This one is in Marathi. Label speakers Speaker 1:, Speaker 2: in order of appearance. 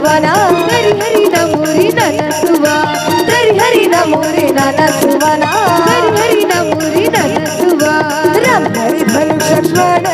Speaker 1: सुवाना हरी हरी नमोरी दादा सुवा. हरी हरी नमोरी दादा सुवाना हरी हरी नमोरी दादा सुवा. राम हरी भरी लक्ष्मण